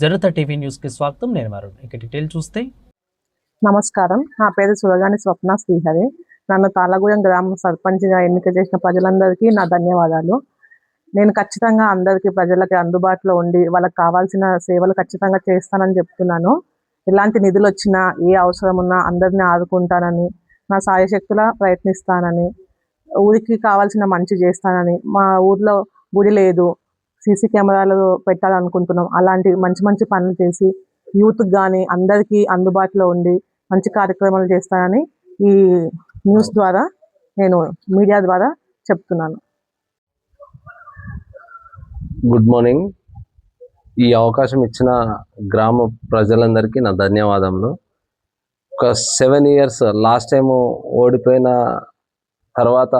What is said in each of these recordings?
Janata TV న్యూస్కి స్వాగతం. నేను వరుణ్ ఇక డీటెయిల్ చూస్తే నమస్కారం. నా పేరు సురగాని స్వప్న శ్రీహరి. నన్ను తాళగూడెం గ్రామ సర్పంచ్గా ఎన్నిక చేసిన ప్రజలందరికీ నా ధన్యవాదాలు. నేను ఖచ్చితంగా అందరికీ ప్రజలకి అందుబాటులో ఉండి వాళ్ళకి కావాల్సిన సేవలు ఖచ్చితంగా చేస్తానని చెప్తున్నాను. ఎలాంటి నిధులు వచ్చినా ఏ అవసరం ఉన్నా అందరినీ ఆదుకుంటానని నా సాయశక్తుల ప్రయత్నిస్తానని ఊరికి కావాల్సిన మంచి చేస్తానని మా ఊర్లో గుడి లేదు సీసీ కెమెరాలు పెట్టాలనుకుంటున్నాం. అలాంటి మంచి మంచి పనులు చేసి యూత్కి కానీ అందరికీ అందుబాటులో ఉండి మంచి కార్యక్రమాలు చేస్తానని ఈ న్యూస్ ద్వారా నేను మీడియా ద్వారా చెప్తున్నాను. Good morning. ఈ అవకాశం ఇచ్చిన గ్రామ ప్రజలందరికీ నా ధన్యవాదములు. ఒక సెవెన్ ఇయర్స్ లాస్ట్ టైం ఓడిపోయిన తర్వాత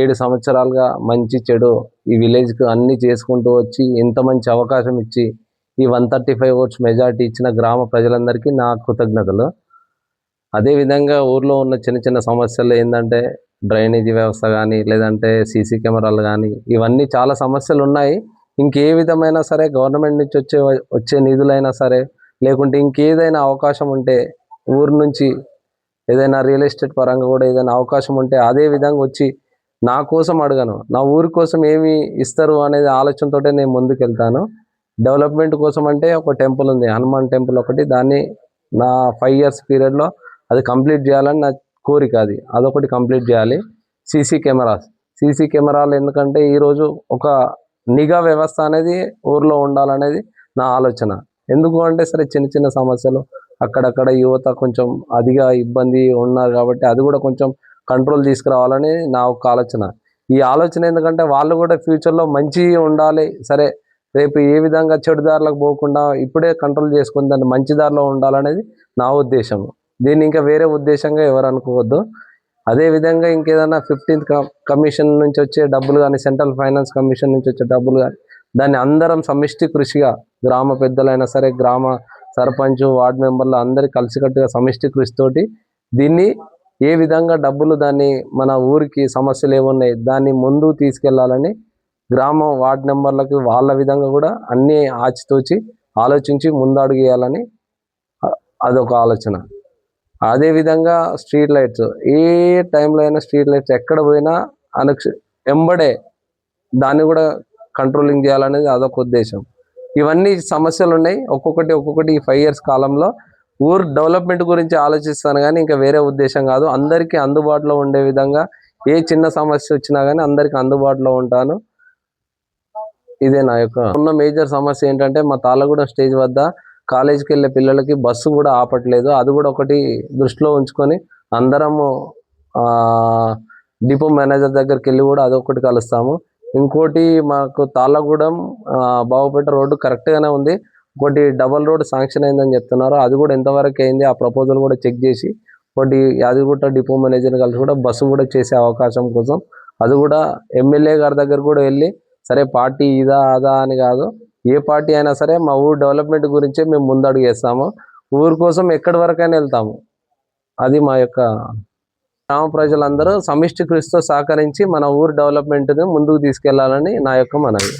ఏడు సంవత్సరాలుగా మంచి చెడు ఈ విలేజ్కి అన్నీ చేసుకుంటూ వచ్చి ఇంత మంచి అవకాశం ఇచ్చి ఈ one thirty five votes majority ఇచ్చిన గ్రామ ప్రజలందరికీ నా కృతజ్ఞతలు. అదేవిధంగా ఊర్లో ఉన్న చిన్న చిన్న సమస్యలు ఏంటంటే డ్రైనేజీ వ్యవస్థ కానీ లేదంటే సీసీ కెమెరాలు కానీ ఇవన్నీ చాలా సమస్యలు ఉన్నాయి. ఇంకే విధమైన సరే గవర్నమెంట్ నుంచి వచ్చే వచ్చే నిధులైనా సరే లేకుంటే ఇంకేదైనా అవకాశం ఉంటే ఊరు నుంచి ఏదైనా రియల్ ఎస్టేట్ పరంగా కూడా ఏదైనా అవకాశం ఉంటే అదే విధంగా వచ్చి నా కోసం అడగను. నా ఊరి కోసం ఏమి ఇస్తారు అనేది ఆలోచనతో నేను ముందుకెళ్తాను. డెవలప్మెంట్ కోసం అంటే ఒక టెంపుల్ ఉంది. హనుమాన్ టెంపుల్ ఒకటి. దాన్ని నా ఫైవ్ ఇయర్స్ పీరియడ్లో అది కంప్లీట్ చేయాలని నా కోరిక అది. అదొకటి కంప్లీట్ చేయాలి. CC cameras. సీసీ కెమెరాలు ఎందుకంటే ఈరోజు ఒక నిఘా వ్యవస్థ అనేది ఊర్లో ఉండాలనేది నా ఆలోచన. ఎందుకు అంటే సరే చిన్న చిన్న సమస్యలు అక్కడక్కడ యువత కొంచెం అదిగా ఇబ్బంది ఉన్నారు కాబట్టి అది కూడా కొంచెం కంట్రోల్ తీసుకురావాలని నా ఒక ఆలోచన. ఈ ఆలోచన ఎందుకంటే వాళ్ళు కూడా ఫ్యూచర్లో మంచి ఉండాలి. సరే రేపు ఏ విధంగా చెడు దారిలోకి పోకుండా ఇప్పుడే కంట్రోల్ చేసుకుని దాన్ని మంచి దారిలో ఉండాలనేది నా ఉద్దేశం దీన్ని ఇంకా వేరే ఉద్దేశంగా ఎవరు అనుకోవద్దు. అదే విధంగా ఇంకేదైనా ఫిఫ్టీన్త్ కమిషన్ నుంచి వచ్చే డబ్బులు కానీ సెంట్రల్ ఫైనాన్స్ కమిషన్ నుంచి వచ్చే డబ్బులు కానీ దాన్ని అందరం సమిష్టి కృషిగా గ్రామ పెద్దలైనా సరే గ్రామ సర్పంచ్ వార్డు మెంబర్లు అందరి కలిసికట్టుగా సమిష్టి కృషితోటి దీన్ని ఏ విధంగా డబ్బులు దాన్ని మన ఊరికి సమస్యలు ఏమున్నాయి దాన్ని ముందు తీసుకెళ్ళాలని గ్రామం వార్డు మెంబర్లకు వాళ్ళ విధంగా కూడా అన్నీ ఆచితూచి ఆలోచించి ముందడుగేయాలని అదొక ఆలోచన. అదే విధంగా స్ట్రీట్ లైట్స్ ఏ టైంలో అయినా స్ట్రీట్ లైట్స్ ఎక్కడ పోయినా అనుక్ష ఎంబడే దాన్ని కూడా కంట్రోలింగ్ చేయాలనేది అదొక ఉద్దేశం. ఇవన్నీ సమస్యలు ఉన్నాయి. ఒక్కొక్కటి ఒక్కొక్కటి ఈ ఫైవ్ ఇయర్స్ కాలంలో ఊరు డెవలప్మెంట్ గురించి ఆలోచిస్తాను కానీ ఇంకా వేరే ఉద్దేశం కాదు. అందరికీ అందుబాటులో ఉండే విధంగా ఏ చిన్న సమస్య వచ్చినా కానీ అందరికీ అందుబాటులో ఉంటాను. ఇదే నా యొక్క ఉన్న మేజర్ సమస్య ఏంటంటే మా తాళ్ళగూడెం స్టేజ్ వద్ద కాలేజీకి వెళ్ళే పిల్లలకి బస్సు కూడా ఆపట్లేదు. అది కూడా ఒకటి దృష్టిలో ఉంచుకొని అందరము డిపో మేనేజర్ దగ్గరికి వెళ్ళి కూడా అదొకటి కలుస్తాము. ఇంకోటి మాకు తాళ్ళగూడెం ఆ, రోడ్డు కరెక్ట్గానే ఉంది. ఒకటి డబల్ రోడ్ శాంక్షన్ అయిందని చెప్తున్నారు. అది కూడా ఎంతవరకు అయింది? ఆ ప్రపోజల్ కూడా చెక్ చేసి ఒకటి యాదగిరిగుట్ట డిపో మేనేజర్ కలిసి కూడా బస్సు కూడా చేసే అవకాశం కోసం అది కూడా ఎమ్మెల్యే గారి దగ్గర కూడా వెళ్ళి సరే పార్టీ ఇదా అదా అని కాదు ఏ పార్టీ అయినా సరే మా ఊరు డెవలప్మెంట్ గురించే మేము ముందడుగు వేస్తాము. ఊరు కోసం ఎక్కడి వరకైనా వెళ్తాము. అది మా యొక్క గ్రామ ప్రజలందరూ సమిష్టి కృషితో సహకరించి మన ఊరు డెవలప్మెంట్ను ముందుకు తీసుకెళ్ళాలని నా యొక్క మనవి.